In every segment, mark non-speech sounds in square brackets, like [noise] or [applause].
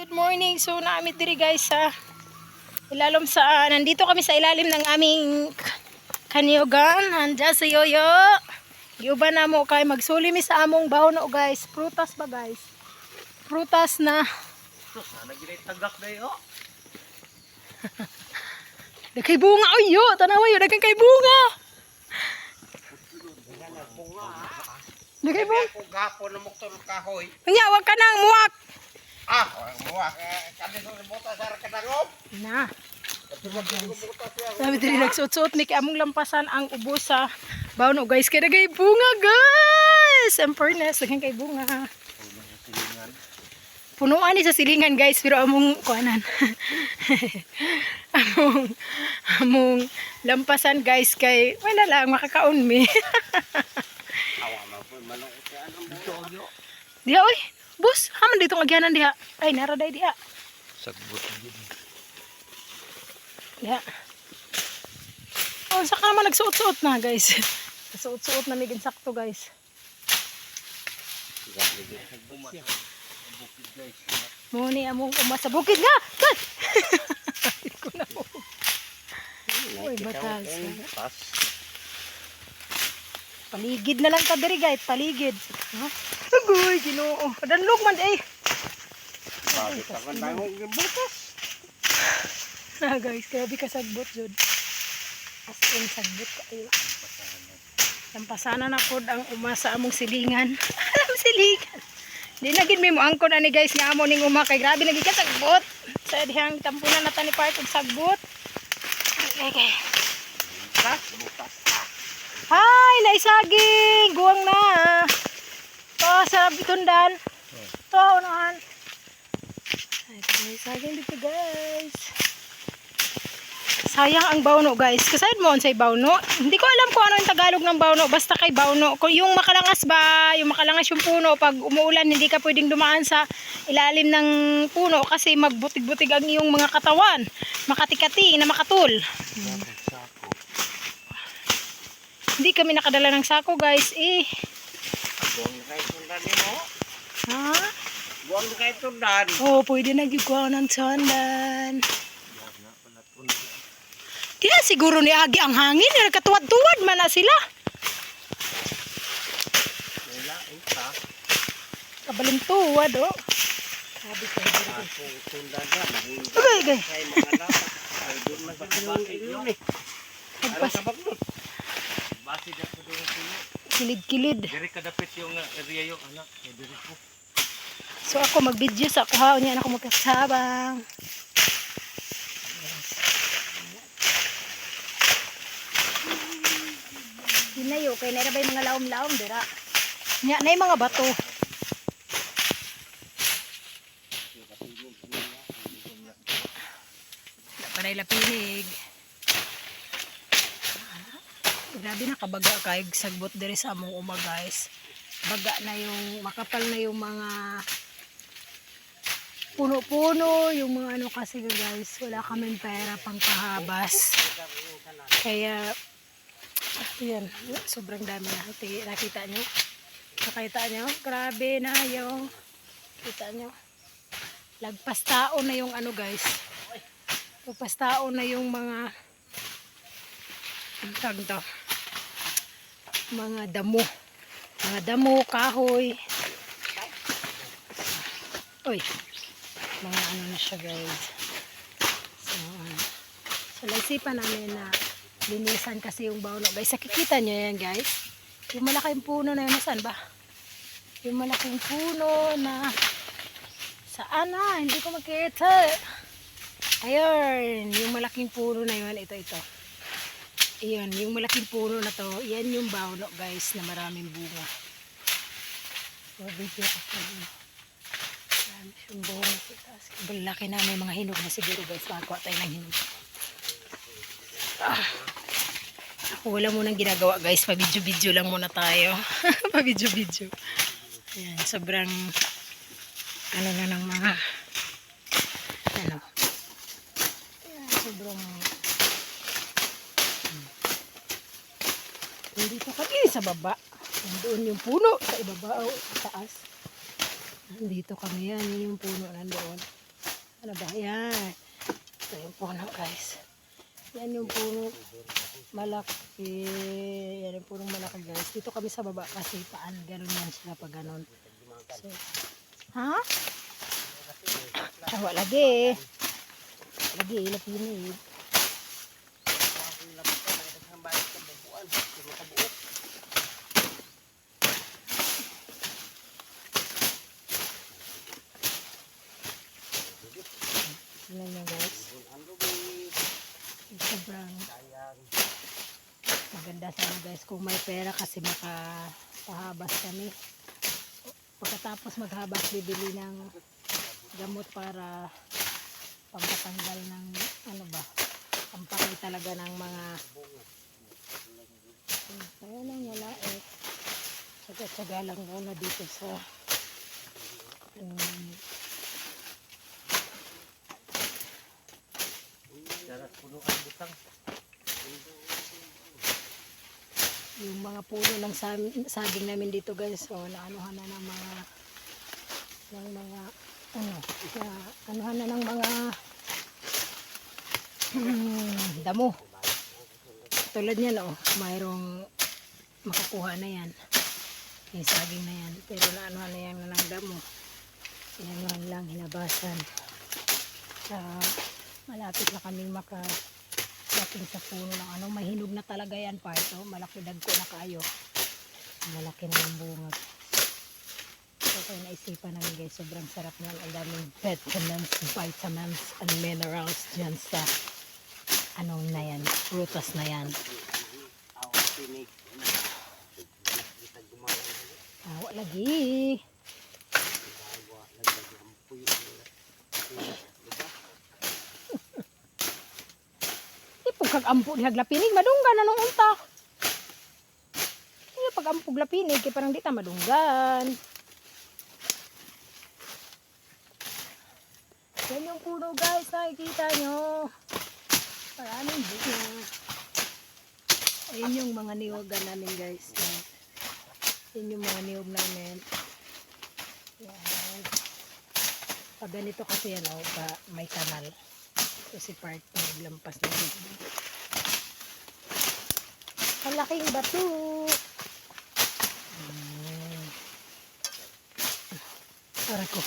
Good morning. So naamit diri guys sa ilalom sa nandito kami sa ilalim ng aming kanyogan. Handa si Yoyo. Giuban na mo kay magsuli mi sa among bawno guys. Prutas ba guys? Prutas na Sana gilay tagak na yun. [laughs] Dagkay bunga oyo, tanawa yo dagkay kay bunga. Dagkay bunga. Kung gapo na muktor kahoy. Nya wag ka nang muwak. Ah, muwa. Kani sa buta sa kadangom. Na. Sabi diri nagsuot-suot ni kay among lampasan ang ubo sa bawno guys. Kay dagay bunga guys. Ang daghan kay bunga. Punuan ni sa silingan guys pero among kuanan. [laughs] among among lampasan guys kay wala lang makakaon mi. [laughs] Awa mo po manok ang buto diha oy. Bus, haman dito agyanan diha. Ay naraday diha. Sagbot Diha. Oh, saka naman nagsuot-suot na guys. [laughs] Nagsuot-suot na migin sakto guys. Muni among uma sa bukid nga. Kan. [laughs] Ko na. Uy, batas. Tas. Paligid na lang ta diri guys, paligid. Ha? Agoy, Ginoo. Padanlog man eh. Sabi ka man nangong gibutas. Na guys, grabe ka sagbot jud. As in sagbot ka ayo. Lampasana na pod ang uma sa among silingan. [laughs] Alam silingan. Di na gid mi mo angkon ani guys nga amo ning uma kay grabe lagi ka sagbot. Sa dihang tampunan na tani part og sagbot. Okay, okay. Naisaging. Guwang na. To, sarap itundan. To, unahan. Ay, naisaging dito guys. Sayang ang bawno guys. Kasayad mo on say bawno. Hindi ko alam kung ano yung Tagalog ng bawno. Basta kay. Kung yung makalangas ba, yung makalangas yung puno, pag umuulan hindi ka pwedeng dumaan sa ilalim ng puno kasi magbutig-butig ang iyong mga katawan. Makatikati na makatul. Hindi kami nakadala ng sako guys. Eh, Buwang na kayo tundan mo. ha? Buwang na kayo tundan. Oh, pwede na giguha ng sandan. Di na siguro ni Agi ang hangin. Nagkatuwad-tuwad man na sila. Wala ita. Kabalintuwad, oh. Sabi ko, tundan na. Okay, okay. Kay mga dapat. Na po doon sa kilid-kilid. Diri kadapit yung uh, area yung anak. Eh, diri po. So ako mag-video sa ako ha. Niyan ako magkasabang. Hinayo, kay naira ba yung mga laom-laom, dira. Nya, na yung mga bato. Wala pa na ilapinig. Grabe na kabaga kay sagbot diri sa among uma guys. Baga na yung makapal na yung mga puno-puno, yung mga ano kasi guys, wala kaming pera pang pahabas. Kaya yan, sobrang dami na. Nakita nyo? Nakita nyo? Grabe na yung kita nyo. Lagpas taon na yung ano guys. Lagpas taon na yung mga ang? Mga damo. Mga damo, kahoy. Uy. Mga ano na siya guys. So, ano. So, naisipan namin na linisan kasi yung bawno. Guys, nakikita nyo yan guys. Yung malaking puno na yun, nasaan ba? Yung malaking puno na saan na? Hindi ko makita. Ayun, yung malaking puno na yun, ito, ito. Ayun, yung malaking puno na to, yan yung bawno guys na maraming bunga. So, video ako. Marami siyang bunga sa taas. Balaki na may mga hinog na siguro guys. Makakuha tayo ng hinog. Ah. Ako wala munang ginagawa guys. Pa-video-video lang muna tayo. [laughs] Pa-video-video. Ayan, sobrang ano na ng mga ano. Ayan, sobrang Nandito kami sa baba. Nandoon yung puno sa ibaba o taas. Nandito kami yan. Yun yung puno nandoon. Ano ba? Yan. Ito yung puno guys. Yan yung puno malaki. Yan yung puno malaki guys. Dito kami sa baba kasi paan. Ganun yan sila pag ganun. So, ha? Ah, wala lagi. Lagi, lapinid. Yan yan guys. Sobrang maganda sana guys kung may pera kasi makapahabas kami. Pagkatapos maghabas, bibili ng gamot para pampatanggal ng ano ba, pampakay talaga ng mga kaya lang wala eh. Tsaga-tsaga lang muna dito sa um, puno ang butang. yung mga puno ng sa- saging namin dito guys so naanuhan na ng mga ng mga ano na, anuhan na ng mga hmm, damo. Tulad niyan oh mayroong makukuha na yan. Yung saging na yan. Pero naanuhan na yan ng damo. Inanuhan lang hinabasan. Ah, malapit na kaming maka dating sa puno ng ano, may hinog na talaga yan pa ito. Malaki dagko na kayo. Malaki na yung bunga. So, kaya naisipan namin guys, sobrang sarap niyan. Ang daming vitamins, vitamins, and minerals dyan sa anong na yan, prutas na yan. Gumawa. Awa lagi. Kag-ampo di haglapinig, madunggan na nung unta. Di pag ampog lapinig, kaya parang di ta madunggan. Yan yung puno guys, nakikita nyo. Maraming bunga. Ayun yung mga niwagan namin guys. Yan yung mga niyog namin. Yan. Pag ganito kasi yan, oh, pa, may kanal. Kasi part na naglampas na dito. Malaking bato. Mm. Para ko.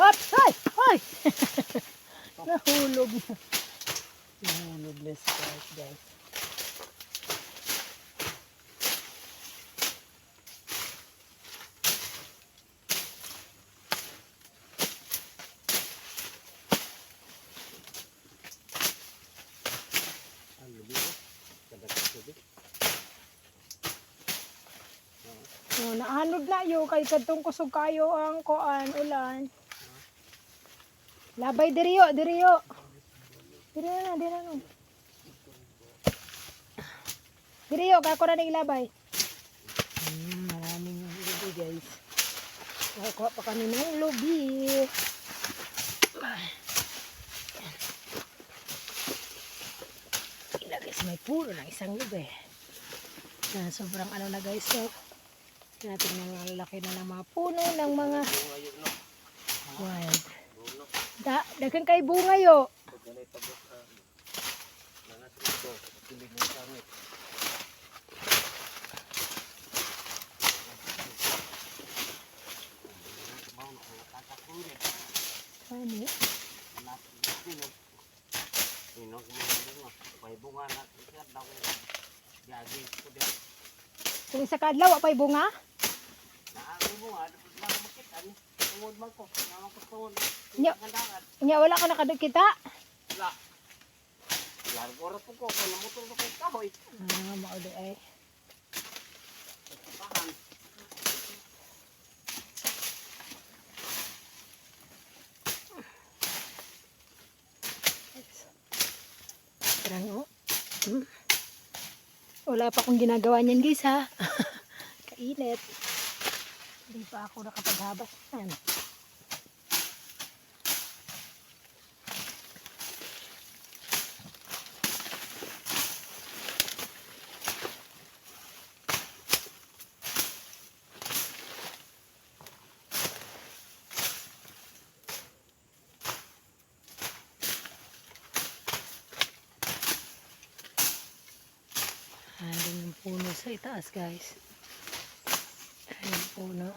Up! Ay! Ay! [laughs] Nahulog na. Nahulog na part guys. Ang lubi ko. Kadagat lubi. Oh, naanod na yo kay kadtong kusog kayo ang koan ulan. Labay diriyo, diriyo. Diriyo na, diriyo na. Diriyo, kako na ning labay. Hmm, maraming lubi guys. Nakakuha pa kami ng lubi. Ilagay sa may puno ng isang lubi. Na sobrang ano na guys, so. Natin ng laki na ng mga puno ng mga wild. Da, daghang kay bunga yo. Ano? Ino bunga. May bunga na. Kung isa kadlaw wa pay bunga? Nya. Nya wala ka nakadikita. La. Largo ra po ko. Kung namutol ko kay kahoy. Ah, mao di ay. Tahan. Parang oh. Hmm. Wala pa akong ginagawa niyan guys ha. [laughs] Kainit. Hindi pa ako nakapaghabas. Ayan. Ayan yung puno sa itaas guys. Ayan, puno.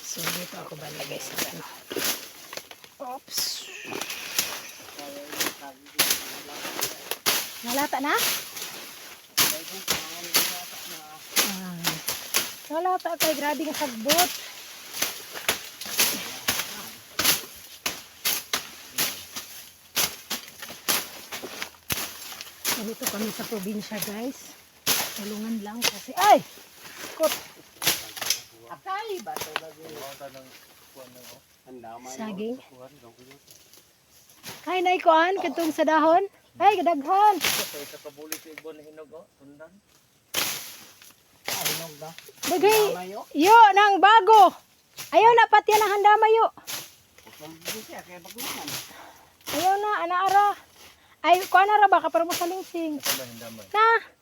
So, dito ako balagay sa ano. Oops. Nalata na? Ah. Nalata kay grabe nga sagbot. Dito kami sa probinsya guys. Tulungan lang kasi. Ay! Kot! Akay ba ito. Saging. Ay, naikuan. Katong sa dahon. Ay, kadaghan. Sa pabulit yung ibon na hinog, oh. Tundan. Hinog na. Dagay. Yo, nang bago. Ayaw na pati ang handama yo. Ayaw na, anaara. Ay, kuan na ra ba? Kapara mo sa lingsing. Na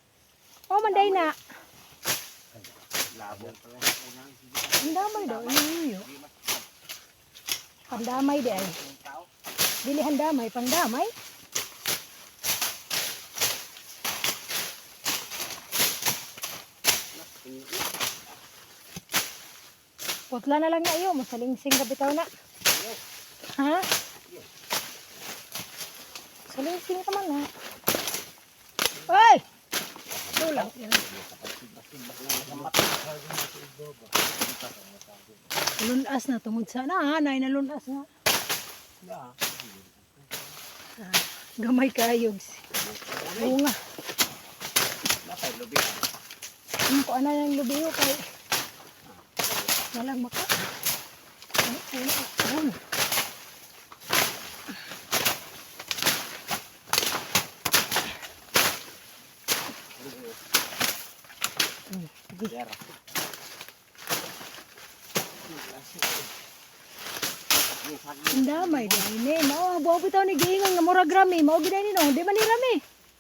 hindamay. Na. O, manday na. Sige. Handamay daw. Iyo. Handamay di ay. Dili handamay, pangdamay. Putla na lang na iyo. Masalingsing ka bitaw na. Ha? Salingsing ka man ha. Ay! Tulang. Lunas na tungod sa na, nay na lunas nga. Yeah. Gamay kayog. Oo nga. Napay, lubi. Ano ko ana yung lubiyo kay walang maka. Ay, ay. Saging. Ang damay dahil ni. Mao, buwag bitaw ni giingon nga murag rami. Mao gina ni no. Di man ni rami.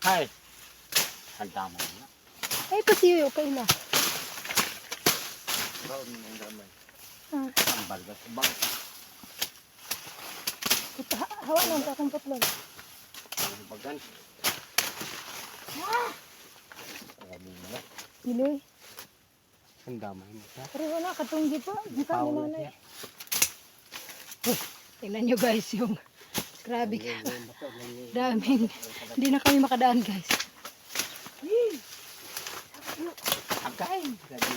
Hay. Ang damay na. Ay, pasiyo kay la. Brown yung hindamay. Ah, Ang balgas. Bang. puta, hawa lang ta akong putlon. Ang bagan. Marami na. Iloy. Ang damay siya. Pareho na, katunggi pa. Gita ni nanay. niya. Tingnan nyo guys yung grabe ka. Daming. Hindi na kami makadaan guys. Agay. Gabi.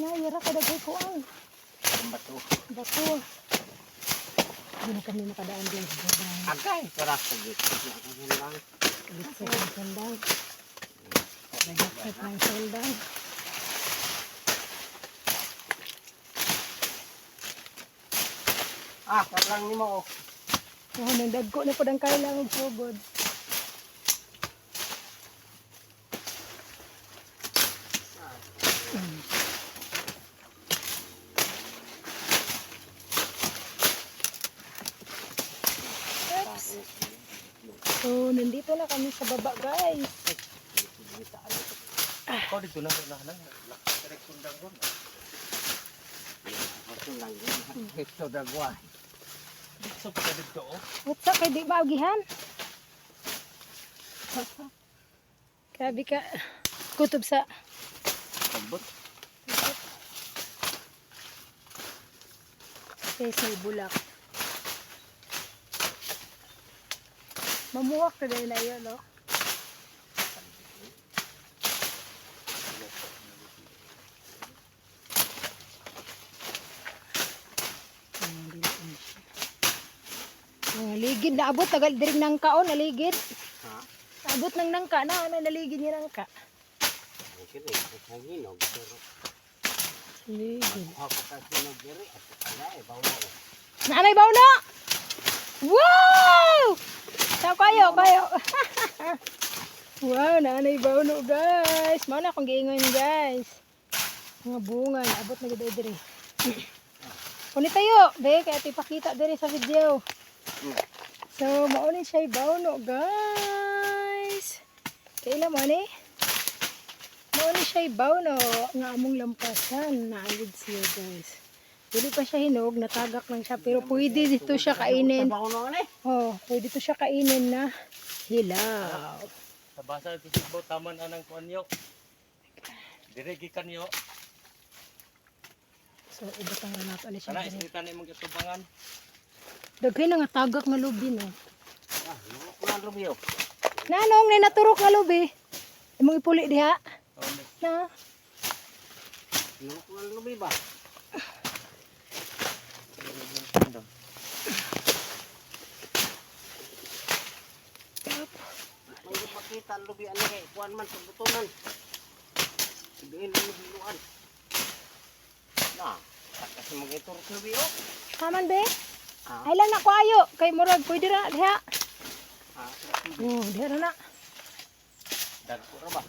Nayara ka dagay ko ang bato. bato. Hindi na kami makadaan guys. Agay. Tara sa gitna. Ang lang. Gitset ng sandang. Gitset ng sandang. Ah, parang ni mo. oh. Oh, nandagko na po ng kailangan. Mm. Oops. So, nandito na kami sa baba guys. Ikaw dito na na na. Direct tundan ko. Ito So pagka dito, up kay di maugihan? Grabe ka. Kutob sa Pagbot. Sa bulak. Mamuwak na dahil na yun, no? Ayan, dito na siya. Mga ligid na abot, tagal diring nangka o, naligid. Ha? Abot ng nangka na, na naligid niya nangka. Ligid. ako kasi hinog diri. At ala eh. Nanay Bauno! Wow! Sa kayo, kayo. [laughs] wow, nanay Bauno, guys. Mana akong giingon, guys. Mga bunga, naabot na gada diri. [clears throat] Kuni tayo, be, kaya ito ipakita diri sa video. So, maunin siya Bauno, guys. Kailan mo ni? Maunin siya Bauno, nga among lampasan. Naagid siya, guys. Pwede pa siya hinog, natagak lang siya. Pero pwede dito siya kainin. Eh. Oh, pwede to siya kainin na hilaw. Sa basa ito si Bo, taman anang kuanyo. Dire gikanyo. So, ibutang na nato ulit siya. Kana diri. islitan ni mong itubangan. Daghay na nga tagak nga lubi no. Ah, nung ko lang Romeo. Nanong ni naturok nga lubi. Imong ipuli diha. Oh, Na. Nung ko lang Romeo ba? Makita ang lubi ano kay kuan man sa butunan. Sabihin mo biluan. Na, kasi ito lubi oh. Haman be. Ah, Ay lang na ko ayo kay murag pwede ra diha. ah, Oh, diha na. dagko ra ba?